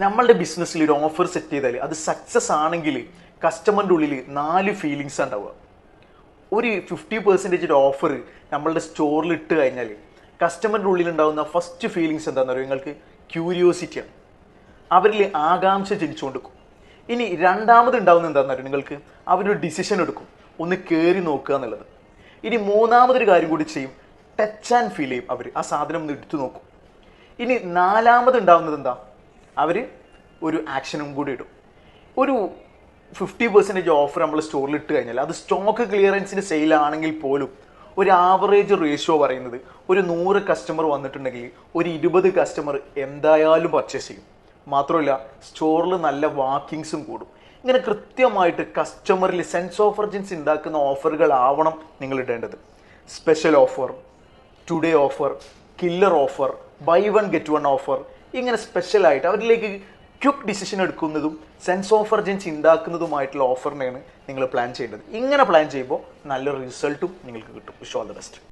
നമ്മളുടെ ബിസിനസ്സിൽ ഒരു ഓഫർ സെറ്റ് ചെയ്താൽ അത് സക്സസ് ആണെങ്കിൽ കസ്റ്റമറിന്റെ ഉള്ളിൽ നാല് ഫീലിങ്സ് ഉണ്ടാവുക. ഒരു ഫിഫ്റ്റി പെർസെന്റേജ് ഓഫർ നമ്മളുടെ സ്റ്റോറിൽ ഇട്ട് കഴിഞ്ഞാൽ കസ്റ്റമറിന്റെ ഉള്ളിൽ ഉണ്ടാകുന്ന ഫസ്റ്റ് ഫീലിങ്സ് എന്താണെന്ന് പറയുക നിങ്ങൾക്ക്? ക്യൂരിയോസിറ്റിയാണ് അവരിൽ ആകാംക്ഷ ജനിച്ചുകൊണ്ടിരിക്കും ഇനി രണ്ടാമത് ഉണ്ടാകുന്ന എന്താണെന്ന് പറയുക നിങ്ങൾക്ക്? അവരൊരു ഡിസിഷൻ എടുക്കും. ഒന്ന് കയറി നോക്കുക എന്നുള്ളത്. ഇനി മൂന്നാമതൊരു കാര്യം കൂടി ചെയ്യും. ടച്ച് ആൻഡ് ഫീൽ ചെയ്യും അവർ ആ സാധനം ഒന്ന് എടുത്തു നോക്കും. ഇനി നാലാമത് ഉണ്ടാകുന്നത് എന്താ? അവർ ഒരു ആക്ഷനും കൂടി ഇടും. ഒരു ഫിഫ്റ്റി പെർസെന്റേജ് ഓഫർ നമ്മൾ സ്റ്റോറിൽ ഇട്ട് കഴിഞ്ഞാൽ അത് സ്റ്റോക്ക് ക്ലിയറൻസിന്റെ സെയിലാണെങ്കിൽ പോലും ഒരു ആവറേജ് റേഷ്യോ പറയുന്നത് ഒരു നൂറ് കസ്റ്റമർ വന്നിട്ടുണ്ടെങ്കിൽ ഒരു ഇരുപത് കസ്റ്റമർ എന്തായാലും പർച്ചേസ് ചെയ്യും. മാത്രമല്ല സ്റ്റോറിൽ നല്ല വാക്കിങ്സും കൂടും. ഇങ്ങനെ കൃത്യമായിട്ട് കസ്റ്റമറിൽ സെൻസ് ഓഫ് അർജൻസി ഉണ്ടാക്കുന്ന ഓഫറുകളാവണം നിങ്ങൾ ഇടേണ്ടത്. Special offer today offer killer offer buy one get one offer ഇങ്ങനെ സ്പെഷ്യലായിട്ട് അവരിലേക്ക് ക്വിക്ക് ഡിസിഷൻ എടുക്കുന്നതും സെൻസ് ഓഫ് അർജൻസി ഉണ്ടാക്കുന്നതുമായിട്ടുള്ള ഓഫറിനെയാണ് നിങ്ങൾ പ്ലാൻ ചെയ്യേണ്ടത്. ഇങ്ങനെ പ്ലാൻ ചെയ്യുമ്പോൾ നല്ലൊരു റിസൾട്ടും നിങ്ങൾക്ക് കിട്ടും. Wish all the best